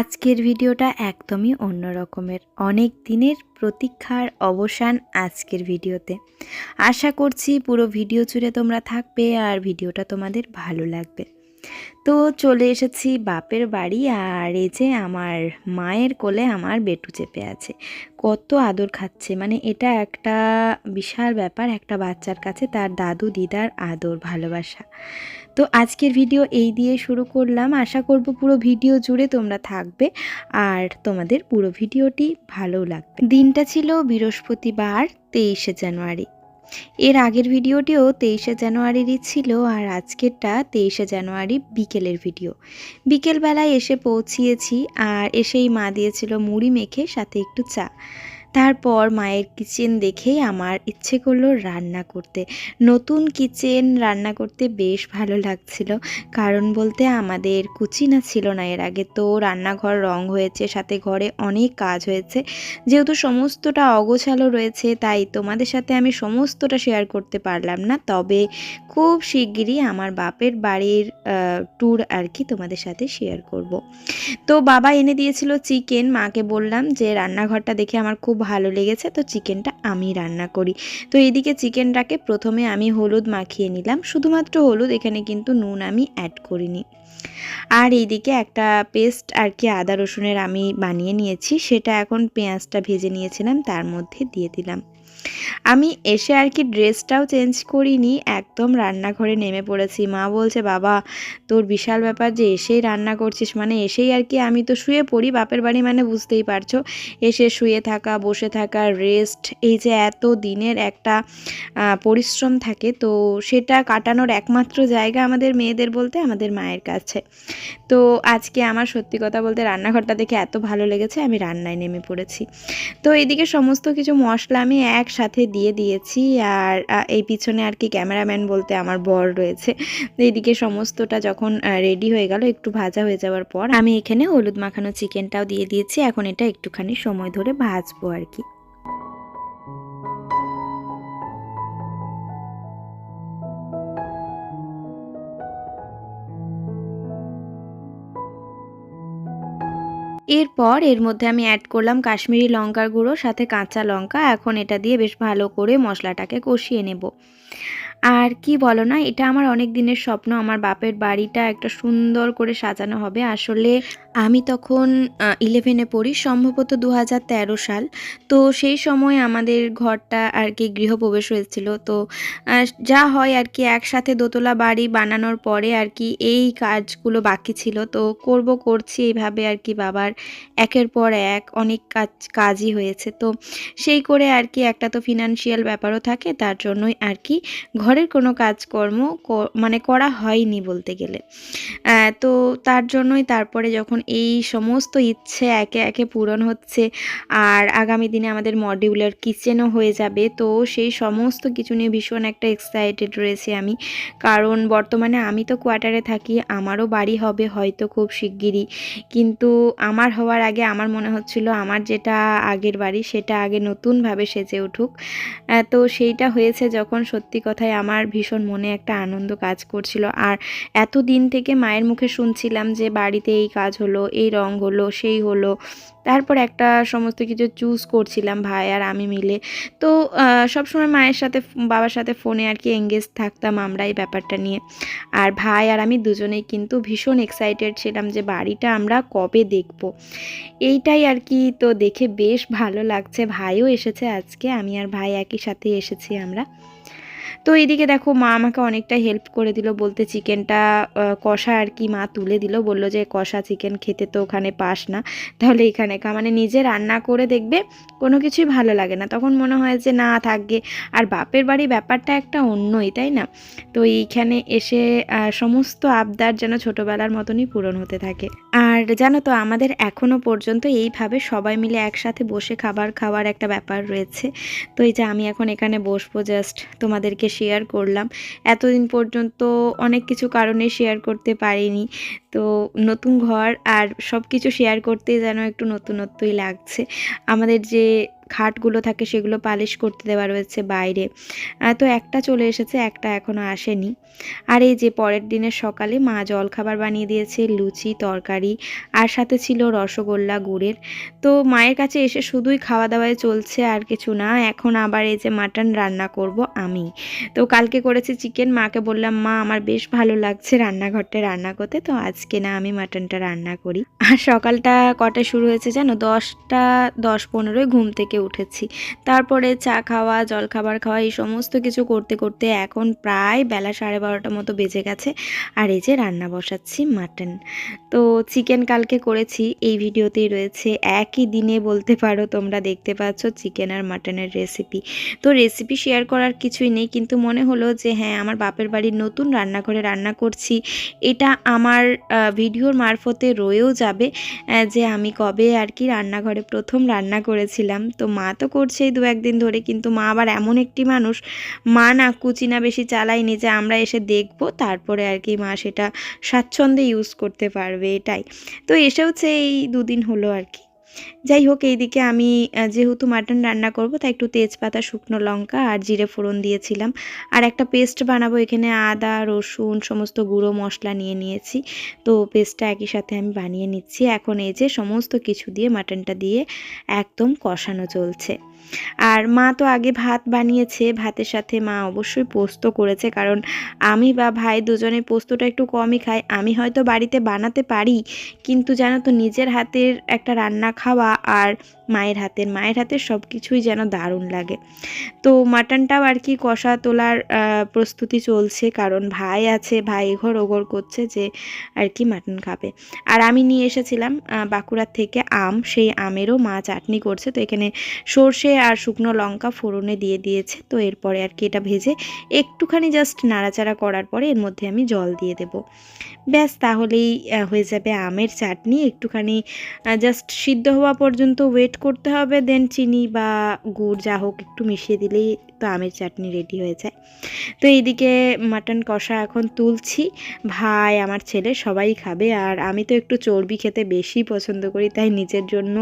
আজকের ভিডিওটা একদমই অন্য রকমের। অনেক দিনের প্রতীক্ষার অবসান আজকের ভিডিওতে। আশা করছি পুরো ভিডিও জুড়ে তোমরা থাকবে আর ভিডিওটা তোমাদের ভালো লাগবে। তো চলে এসেছি বাপের বাড়ি আর এই যে আমার মায়ের কোলে আমার বেটু চেপে আছে। কত আদর খাচ্ছে। মানে এটা একটা বিশাল ব্যাপার, একটা বাচ্চার কাছে তার দাদু দিদার আদর ভালোবাসা। তো আজকের ভিডিও এই দিয়ে শুরু করলাম। আশা করব পুরো ভিডিও জুড়ে তোমরা থাকবে আর তোমাদের পুরো ভিডিওটি ভালো লাগবে। দিনটা ছিল বৃহস্পতিবার, তেইশে জানুয়ারি। এর আগের ভিডিওটিও তেইশে জানুয়ারিরই ছিল আর আজকেরটা তেইশে জানুয়ারি বিকেলের ভিডিও বিকেলবেলায় এসে পৌঁছিয়েছি আর এসেই মা দিয়েছিল মুড়ি মেখে সাথে একটু চা। তারপর মায়ের কিচেন দেখেই আমার ইচ্ছে করল রান্না করতে। নতুন কিচেন রান্না করতে বেশ ভালো লাগছিল। কারণ বলতে আমাদের কুচিনা ছিল না এর আগে। তো রান্নাঘর রং হয়েছে, সাথে ঘরে অনেক কাজ হয়েছে। যেহেতু সমস্তটা অগোছালো রয়েছে, তাই তোমাদের সাথে আমি সমস্তটা শেয়ার করতে পারলাম না। তবে খুব শিগগিরই আমার বাপের বাড়ির ট্যুর আর কি তোমাদের সাথে শেয়ার করব। তো বাবা এনে দিয়েছিল চিকেন মাকে বললাম যে রান্নাঘরটা দেখে আমার খুব ভালো লেগেছে, তো চিকেনটা আমি রান্না করি। তো এইদিকে চিকেনটাকে প্রথমে আমি হলুদ মাখিয়ে নিলাম, শুধুমাত্র হলুদ, এখানে কিন্তু নুন আমি অ্যাড করিনি। আর এইদিকে একটা পেস্ট আর কি আদা রসুনের আমি বানিয়ে নিয়েছি, সেটা এখন পেঁয়াজটা ভেজে নিয়েছিলাম, তার মধ্যে দিয়ে দিলাম। আমি এসে আর কি ড্রেসটাও চেঞ্জ করিনি, একদম রান্নাঘরে নেমে পড়েছি। মা বলছে, বাবা, তোর বিশাল ব্যাপার যে এসেই রান্না করছিস মানে এসেই আর কি আমি তো শুয়ে পড়ি, বাপের বাড়ি মানে বুঝতেই পারছ। এসে শুয়ে থাকা, বসে থাকা রেস্ট এই যে এত দিনের একটা পরিশ্রম থাকে, তো সেটা কাটানোর একমাত্র জায়গা আমাদের মেয়েদের বলতে আমাদের মায়ের কাছে। তো আজকে আমার সত্যি কথা বলতে রান্নাঘরটা দেখে এত ভালো লেগেছে, আমি রান্নায় নেমে পড়েছি। তো এদিকে সমস্ত কিছু মশলা আমি একসাথে দিয়ে দিয়েছি আর এই পিছনে আর কি ক্যামেরাম্যান বলতে আমার বর রয়েছে। এদিকে সমস্তটা যখন রেডি হয়ে গেল, একটু ভাজা হয়ে যাওয়ার পর আমি এখানে হলুদ মাখানো চিকেনটাও দিয়ে দিয়েছি। এখন এটা একটুখানি সময় ধরে ভাজবো আর কি। এরপর এর মধ্যে আমি অ্যাড করলাম কাশ্মীরি লঙ্কার গুঁড়ো, সাথে কাঁচা লঙ্কা। এখন এটা দিয়ে বেশ ভালো করে মশলাটাকে কষিয়ে নেব। আর কি বলো না, এটা আমার অনেক দিনের স্বপ্ন। আমার বাপের বাড়িটা একটা সুন্দর করে সাজানো হবে। আসলে আমি তখন ইলেভেনে পড়ি, সম্ভবত দু হাজার তেরো সাল। তো সেই সময় আমাদের ঘরটা আর কি গৃহপ্রবেশ হয়েছিল। তো যা হয় আর কি, একসাথে দোতলা বাড়ি বানানোর পরে আর কি এই কাজগুলো বাকি ছিল। তো করব, করছি এইভাবে আর কি বাবার একের পর এক অনেক কাজ, কাজই হয়েছে। তো সেই করে আর কি একটা তো ফিনান্সিয়াল ব্যাপারও থাকে, তার জন্যই আর কি ঘরের কোনো কাজকর্ম মানে করা হয়নি বলতে গেলে। তো তার জন্যই তারপরে যখন এই সমস্ত ইচ্ছে একে একে পূরণ হচ্ছে, আর আগামী দিনে আমাদের মডিউলার কিচেনও হয়ে যাবে, তো সেই সমস্ত কিছু নিয়ে ভীষণ একটা এক্সাইটেড রয়েছে আমি। কারণ বর্তমানে আমি তো কোয়ার্টারে থাকি, আমারও বাড়ি হবে হয়তো খুব শিগগিরই। কিন্তু আমার হওয়ার আগে আমার মনে হচ্ছিল আমার যেটা আগের বাড়ি, সেটা আগে নতুনভাবে সেজে উঠুক। তো সেইটা হয়েছে যখন সত্যি কথায় আমার ভীষণ মনে একটা আনন্দ কাজ করছিল। আর এত দিন থেকে মায়ের মুখে শুনছিলাম যে বাড়িতে এই কাজ হলো, এই রং হলো, সেই হলো। তারপর একটা সমস্ত কিছু চুজ করছিলাম ভাই আর আমি মিলে। তো সবসময় মায়ের সাথে, বাবার সাথে ফোনে আর কি এঙ্গেজ থাকতাম আমরা এই ব্যাপারটা নিয়ে। আর ভাই আর আমি দুজনেই কিন্তু ভীষণ এক্সাইটেড ছিলাম যে বাড়িটা আমরা কবে দেখব। এইটাই আর কি তো দেখে বেশ ভালো লাগছে। ভাইও এসেছে আজকে, আমি আর ভাই একই সাথে এসেছি আমরা। তো এইদিকে দেখো মা আমাকে অনেকটা হেল্প করে দিল, বলতে চিকেনটা কষা আর কি মা তুলে দিল। বলল যে, কষা চিকেন খেতে তো ওখানে পাস না, তাহলে এখানে খা। মানে নিজে রান্না করে দেখবে কোনো কিছুই ভালো লাগে না। তখন মনে হয় যে, না থাকবে আর বাপের বাড়ি ব্যাপারটা একটা অন্যই, তাই না? তো এইখানে এসে সমস্ত আবদার যেন ছোটোবেলার মতনই পূরণ হতে থাকে। আর জানো তো, আমাদের এখনও পর্যন্ত এইভাবে সবাই মিলে একসাথে বসে খাবার খাওয়ার একটা ব্যাপার রয়েছে। তো এই যে আমি এখন এখানে বসবো জাস্ট তোমাদেরকে শেয়ার করলাম। এতদিন পর্যন্ত অনেক কিছু কারণে শেয়ার করতে পারিনি। তো নতুন ঘর আর সব কিছু শেয়ার করতে যেন একটু নতুনত্বই লাগছে। আমাদের যে খাটগুলো থাকে সেগুলো পালিশ করতে দেওয়া রয়েছে বাইরে। তো একটা চলে এসেছে, একটা এখনও আসেনি। আর এই যে পরের দিনের সকালে মা জলখাবার বানিয়ে দিয়েছে, লুচি, তরকারি, আর সাথে ছিল রসগোল্লা গুড়ের। তো মায়ের কাছে এসে শুধুই খাওয়া দাওয়ায় চলছে আর কিছু না, এখন আবার এই যে মাটন রান্না করব আমি। তো কালকে করেছি চিকেন, মাকে বললাম, মা, আমার বেশ ভালো লাগছে রান্নাঘরটা রান্না করতে, তো আজকে না আমি মাটনটা রান্না করি। আর সকালটা কটা শুরু হয়েছে জানো? দশটা, দশ পনেরোই ঘুম থেকে উঠেছি। তারপরে চা খাওয়া, জল খাবার খাওয়া, এই সমস্ত কিছু করতে করতে এখন প্রায় বেলা সাড়ে বারোটার মতো বেজে গেছে। আর এই যে রান্না বসাচ্ছি মাটন। তো চিকেন কালকে করেছি, এই ভিডিওতেই রয়েছে। একই দিনে বলতে পারো তোমরা দেখতে পাচ্ছ চিকেন আর মাটনের রেসিপি তো রেসিপি শেয়ার করার কিছুই নেই, কিন্তু মনে হলো যে হ্যাঁ আমার বাপের বাড়ির নতুন রান্নাঘরে রান্না করছি। এটা আমার ভিডিওর মারফতে রয়েও যাবে যে আমি কবে আর কি রান্নাঘরে প্রথম রান্না করেছিলাম। তো মা তো করছেই দু একদিন ধরে, কিন্তু মা আবার এমন একটি মানুষ। মা না কুচিনা বেশি চালায়নি যে আমরা এসে দেখব, তারপরে আর কি মা সেটা স্বাচ্ছন্দ্যে ইউজ করতে পারবে, এটাই। তো এসেওছে এই দুদিন হলো আর কি। যাই হোক, এইদিকে আমি যেহেতু মাটন রান্না করব, তাই একটু তেজপাতা, শুকনো লঙ্কা আর জিরে ফোড়ন দিয়েছিলাম। আর একটা পেস্ট বানাবো, এখানে আদা, রসুন, সমস্ত গুঁড়ো মশলা নিয়ে নিয়েছি। তো পেস্টটা একই সাথে আমি বানিয়ে নিচ্ছি। এখন এই যে সমস্ত কিছু দিয়ে মাটনটা দিয়ে একদম কষানো চলছে। আর মা তো আগে ভাত বানিয়েছে, ভাতের সাথে মা অবশ্যই পোস্ত করেছে, কারণ আমি বা ভাই দুজনে পোস্তটা একটু কমই খাই। আমি হয়তো বাড়িতে বানাতে পারি, কিন্তু জানো তো নিজের হাতের একটা রান্না খাওয়া আর মায়ের হাতের মায়ের হাতের সব কিছুই যেন দারুণ লাগে। তো মাটনটাও আর কি কষা তোলার প্রস্তুতি চলছে, কারণ ভাই আছে, ভাই এঘর ওঘর করছে যে আর কি মাটন খাবে। আর আমি নিয়ে এসেছিলাম বাঁকুড়ার থেকে আম, সেই আমেরও মা চাটনি করছে, তো এখানে সর্ষে আর শুকনো লঙ্কা ফোড়নে দিয়ে দিয়েছে। তো এরপরে আর কি এটা ভেজে একটুখানি জাস্ট নাড়াচাড়া করার পরে এর মধ্যে আমি জল দিয়ে দেব। ব্যাস, তাহলেই হয়ে যাবে আমের চাটনি। একটুখানি জাস্ট সিদ্ধ হওয়া পর্যন্ত ওয়েট করতে হবে দেন চিনি বা গুড় যা হোক একটু মিশিয়ে দিলেই তো আমের চাটনি রেডি হয়ে যায়। তো এইদিকে মাটন কষা এখন তুলছি। ভাই, আমার ছেলে সবাই খাবে আর আমি তো একটু চর্বি খেতে বেশি পছন্দ করি, তাই নিজের জন্য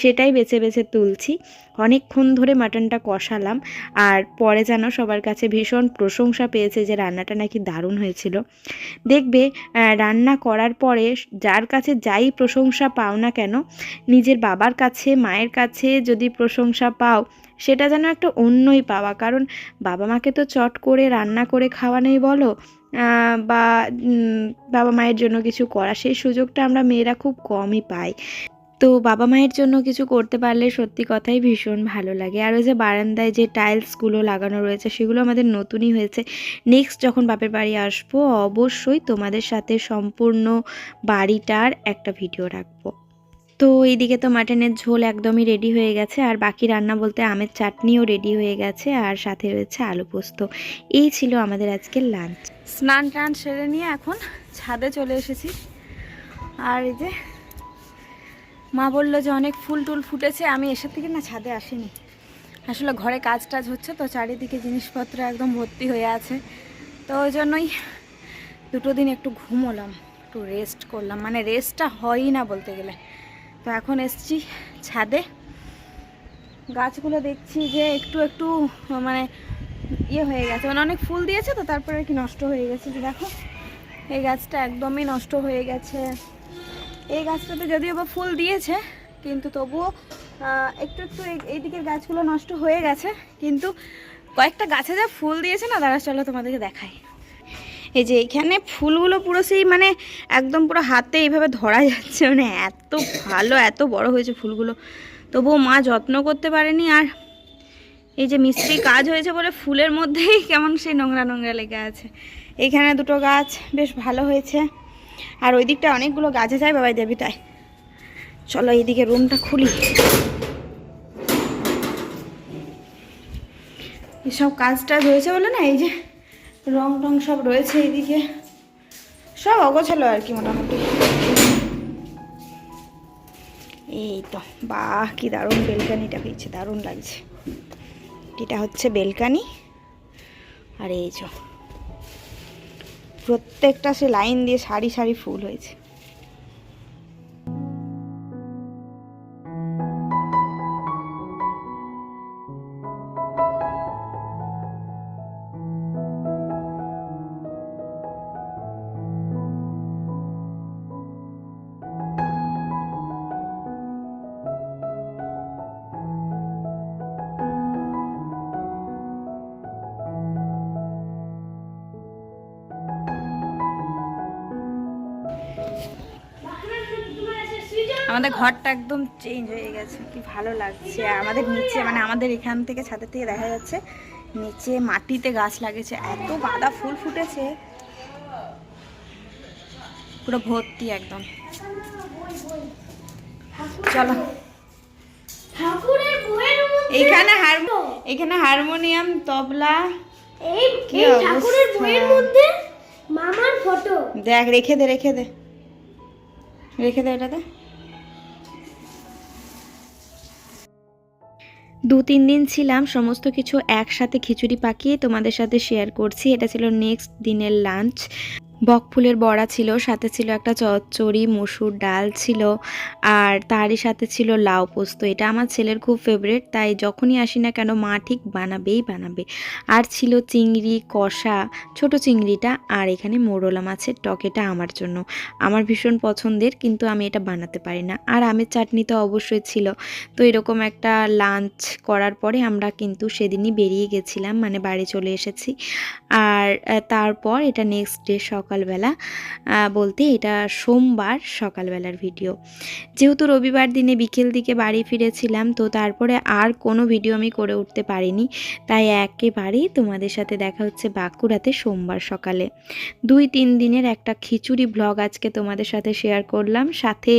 সেটাই বেছে বেছে তুলছি। অনেকক্ষণ ধরে মাটনটা কষালাম আর পরে যেন সবার কাছে ভীষণ প্রশংসা পেয়েছে যে রান্নাটা নাকি দারুণ হয়েছিল। দেখবে রান্না করার পরে যার কাছে যাই প্রশংসা পাও না কেন, নিজের বাবার কাছে, মায়ের কাছে যদি প্রশংসা পাও, সেটা যেন একটা অন্যই পাওয়া। কারণ বাবা মাকে তো চট করে রান্না করে খাওয়া নেই বলো বা বাবা মায়ের জন্য কিছু করা সেই সুযোগটা আমরা মেয়েরা খুব কমই পাই। তো বাবা মায়ের জন্য কিছু করতে পারলে সত্যি কথাই ভীষণ ভালো লাগে। আর ওই যে বারান্দায় যে টাইলসগুলো লাগানো রয়েছে, সেগুলো আমাদের নতুনই হয়েছে। নেক্সট যখন বাপের বাড়ি আসব, অবশ্যই তোমাদের সাথে সম্পূর্ণ বাড়িটার একটা ভিডিও রাখব। তো এইদিকে তো মাটনের ঝোল একদমই রেডি হয়ে গেছে, আর বাকি রান্না বলতে আমের চাটনিও রেডি হয়ে গেছে, আর সাথে রয়েছে আলু পোস্ত। এই ছিল আমাদের আজকের লাঞ্চ স্নান টান সেরে নিয়ে এখন ছাদে চলে এসেছি। আর এই যে মা বলল যে অনেক ফুল টুল ফুটেছে, আমি এসে থেকে না ছাদে আসিনি। আসলে ঘরে কাজ টাজ হচ্ছে তো, চারিদিকে জিনিসপত্র একদম ভর্তি হয়ে আছে। তো ওই জন্যই দুটো দিন একটু ঘুমোলাম, একটু রেস্ট করলাম। মানে রেস্টটা হয়ই না বলতে গেলে। তো এখন এসছি ছাদে। গাছগুলো দেখছি যে একটু একটু মানে ইয়ে হয়ে গেছে। মানে অনেক ফুল দিয়েছে তো, তারপরে কি নষ্ট হয়ে গেছে। দেখো, এই গাছটা একদমই নষ্ট হয়ে গেছে। এই গাছটাতে যদিও বা ফুল দিয়েছে, কিন্তু তবুও একটু একটু এই- দিকের গাছগুলো নষ্ট হয়ে গেছে। কিন্তু কয়েকটা গাছে যা ফুল দিয়েছে না দাঁড়া চলো তোমাদেরকে দেখাই। এই যে এখানে ফুলগুলো পুরো সেই মানে একদম পুরো হাতে এইভাবে ধরা যাচ্ছে মানে এত ভালো, এত বড় হয়েছে ফুলগুলো। তবুও মা যত্ন করতে পারেনি, আর এই যে মিস্ত্রি কাজ হয়েছে বলে ফুলের মধ্যেই কেমন সেই নোংরা নোংরা লেগে আছে। এইখানে দুটো গাছ, বেশ ভালো হয়েছে। আর ওই দিকটা অনেকগুলো গাছে যায়, বাবাই দেবী তাই। চলো এইদিকে রুমটা খুলি। এসব কাজ টাজ হয়েছে বলে না, এই যে রং টং সব রয়েছে এইদিকে। সব অগোছালো আর কি মোটামুটি। এই তো, বাহ, কি দারুণ বেলকানিটা হয়েছে দারুণ লাগছে। এটা হচ্ছে বেলকানি। আর এই যে প্রত্যেকটা সে লাইন দিয়ে সারি সারি ফুল হয়েছে। আমাদের ঘরটা একদম চেঞ্জ হয়ে গেছে কি ভালো লাগছে। আমাদের নিচে মানে আমাদের এখান থেকে ছাদের থেকে দেখা যাচ্ছে নিচে মাটিতে গাছ লাগেছে এত গাঁদা ফুল ফুটেছে। পুরো ভর্তি একদম। চলো। এখানে এখানে হারমোনিয়াম তবলা দেখ রেখে দে রেখে দে। রেখে দে এটাতে দু তিন দিন ছিলাম, সমস্ত কিছু একসাথে খিচুড়ি পাকিয়ে তোমাদের সাথে শেয়ার করছি। এটা ছিল নেক্সট দিনের লাঞ্চ বকফুলের বড়া ছিল, সাথে ছিল একটা চচ্চড়ি, মসুর ডাল ছিল, আর তারই সাথে ছিল লাউ পোস্ত। এটা আমার ছেলের খুব ফেভারিট তাই যখনই আসি না কেন মা ঠিক বানাবেই বানাবে। আর ছিল চিংড়ি, কষা, ছোট চিংড়িটা, আর এখানে মোরলা মাছের টক, এটা আমার জন্য। আমার ভীষণ পছন্দের, কিন্তু আমি এটা বানাতে পারি না। আর আমের চাটনি তো অবশ্যই ছিল। তো এরকম একটা লাঞ্চ করার পরে আমরা কিন্তু সেদিনই বেরিয়ে গেছিলাম মানে বাড়ি চলে এসেছি। আর তারপর এটা নেক্সট ডে সকালবেলা বলতে এটা সোমবার সকালবেলার ভিডিও। যেহেতু রবিবার দিনে বিকেল দিকে বাড়ি ফিরেছিলাম, তো তারপরে আর কোনো ভিডিও আমি করে উঠতে পারিনি। তাই একেবারেই তোমাদের সাথে দেখা হচ্ছে বাঁকুড়াতে সোমবার সকালে। দুই তিন দিনের একটা খিচুড়ি ব্লগ আজকে তোমাদের সাথে শেয়ার করলাম। সাথে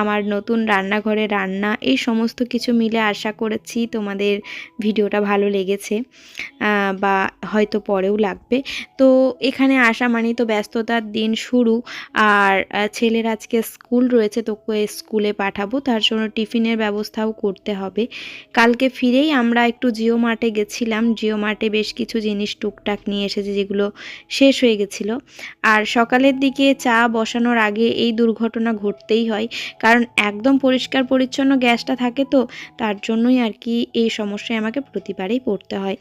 আমার নতুন রান্নাঘরে রান্না, এই সমস্ত কিছু মিলে আশা করেছি তোমাদের ভিডিওটা ভালো লেগেছে বা হয়তো পরেও লাগবে। তো এখানে আসা মানেই তো ব্যস্ততার দিন শুরু। আর ছেলের আজকে স্কুল রয়েছে, তোকে স্কুলে পাঠাবো, তার জন্য টিফিনের ব্যবস্থাও করতে হবে। কালকে ফিরেই আমরা একটু জিও মার্টে গেছিলাম। জিও মার্টে বেশ কিছু জিনিস টুকটাক নিয়ে এসেছি, যেগুলো শেষ হয়ে গেছিল। আর সকালের দিকে চা বসানোর আগে এই দুর্ঘটনা ঘটতেই হয়, কারণ একদম পরিষ্কার পরিচ্ছন্ন গ্যাসটা থাকে তো, তার জন্যই আর কি এই সমস্যায় আমাকে প্রতিবারেই পড়তে হয়।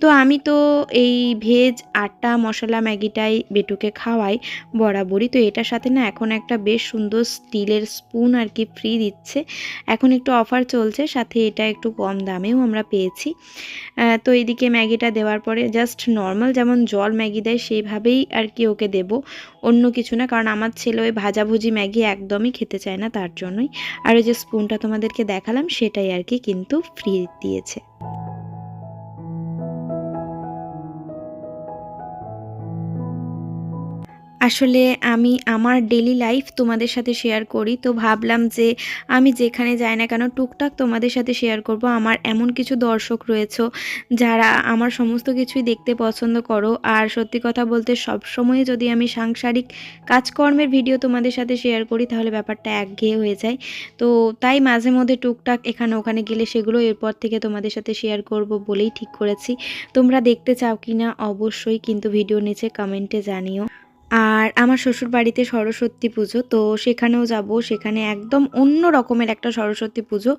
তো আমি তো এই ভেজ, আটা, মশলা, ম্যাগিটাই বেটুকে খাওয়াই বরাবরই। তো এটার সাথে না এখন একটা বেশ সুন্দর স্টিলের স্পুন আর কি ফ্রি দিচ্ছে। এখন একটু অফার চলছে, সাথে এটা একটু কম দামেও আমরা পেয়েছি। তো এদিকে ম্যাগিটা দেওয়ার পরে জাস্ট নর্মাল যেমন জল ম্যাগি দেয় সেইভাবেই আর কি ওকে দেব। অন্য কিছু না, কারণ আমার ছেলে ওই ভাজাভুজি ম্যাগি একদমই খেতে চায় না তার জন্যই। আর ওই যে স্পুনটা তোমাদেরকে দেখালাম, সেটাই আর কি কিন্তু ফ্রি দিয়েছে। আসলে আমি আমার ডেলি লাইফ তোমাদের সাথে শেয়ার করি। তো ভাবলাম যে আমি যেখানে যাই না কেন টুকটাক তোমাদের সাথে শেয়ার করব। আমার এমন কিছু দর্শক রয়েছে যারা আমার সমস্ত কিছুই দেখতে পছন্দ করো। আর সত্যি কথা বলতে সব সময় যদি আমি সাংসারিক কাজকর্মের ভিডিও তোমাদের সাথে শেয়ার করি, তাহলে ব্যাপারটা একঘেয়ে হয়ে যায়। তো তাই মাঝে মধ্যে টুকটাক এখানে ওখানে গেলে সেগুলো এরপর থেকে তোমাদের সাথে শেয়ার করব বলেই ঠিক করেছি। তোমরা দেখতে চাও কি না অবশ্যই কিন্তু ভিডিও নিচে কমেন্টে জানিও। আর আমার শ্বশুর বাড়িতে সরস্বতী পুজো, তো সেখানেও যাব। সেখানে একদম অন্য রকমের একটা সরস্বতী পুজো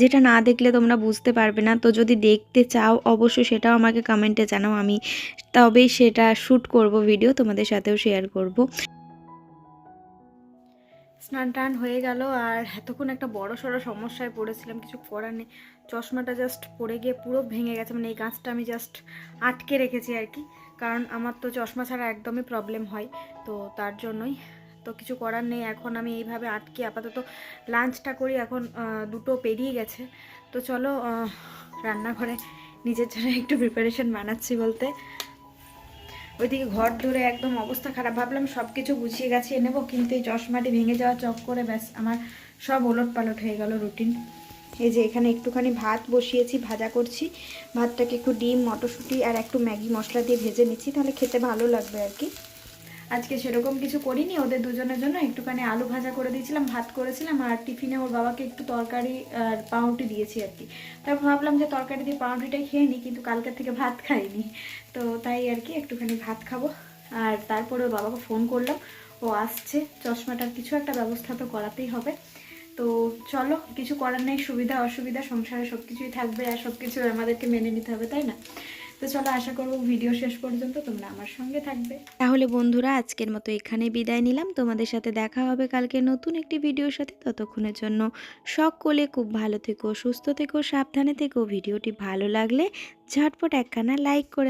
যেটা না দেখলে তোমরা বুঝতে পারবে না। তো যদি দেখতে চাও, অবশ্যই সেটাও আমাকে কমেন্টে জানাও। আমি তবেই সেটা শ্যুট করব ভিডিও, তোমাদের সাথেও শেয়ার করব। স্নান টান হয়ে গেল, আর এতক্ষণ একটা বড় সড়ো সমস্যায় পড়েছিলাম, কিছু করার নেই। চশমাটা জাস্ট পড়ে গিয়ে পুরো ভেঙে গেছে মানে এই গাছটা আমি জাস্ট আটকে রেখেছি আর কি। কারণ আমার তো চশমা ছাড়া একদমই প্রবলেম হয়। তো তার জন্যই তো কিছু করার নেই। এখন আমি এইভাবে আটকে আপাতত লাঞ্চটা করি। এখন দুটো পেরিয়ে গেছে। তো চলো রান্নাঘরে নিজের জন্য একটু প্রিপারেশন বানাচ্ছি বলতে। ওইদিকে ঘর ধরে একদম অবস্থা খারাপ। ভাবলাম সব কিছু গুছিয়ে গেছে নেব, কিন্তু এই চশমাটি ভেঙে যাওয়া চক করে ব্যাস আমার সব ওলট পালট হয়ে গেল রুটিন এই যে এখানে একটুখানি ভাত বসিয়েছি, ভাজা করছি। ভাতটাকে একটু ডিম, মটরশুঁটি আর একটু ম্যাগি মশলা দিয়ে ভেজে নিচ্ছি, তাহলে খেতে ভালো লাগবে আর কি। আজকে সেরকম কিছু করিনি, ওদের দুজনের জন্য একটুখানি আলু ভাজা করে দিয়েছিলাম, ভাত করেছিলাম আর টিফিনে ওর বাবাকে একটু তরকারি আর পাউরুটি দিয়েছি আর কি। তারপর ভাবলাম যে তরকারি দিয়ে পাউরুটিটাই খেয়ে নিই, কিন্তু কালকের থেকে ভাত খাইনি। তো তাই আর কি একটুখানি ভাত খাব। আর তারপরে ওর বাবাকে ফোন করলাম, ও আসছে, চশমাটার কিছু একটা ব্যবস্থা তো করাতেই হবে। তো চলো, কিছু করার নেই, সুবিধা, অসুবিধা, সংসারে সব কিছুই থাকবে আর সব কিছু আমাদেরকে মেনে নিতে হবে, তাই না? তো চলো, আশা করব ভিডিও শেষ পর্যন্ত তোমরা আমার সঙ্গে থাকবে। তাহলে বন্ধুরা, আজকের মতো এখানে বিদায় নিলাম। তোমাদের সাথে দেখা হবে কালকে নতুন একটি ভিডিওর সাথে। ততক্ষণের জন্য সকলে খুব ভালো থেকো, সুস্থ থেকো, সাবধানে থেকো। ভিডিওটি ভালো লাগলে ঝটপট একখানা লাইক করে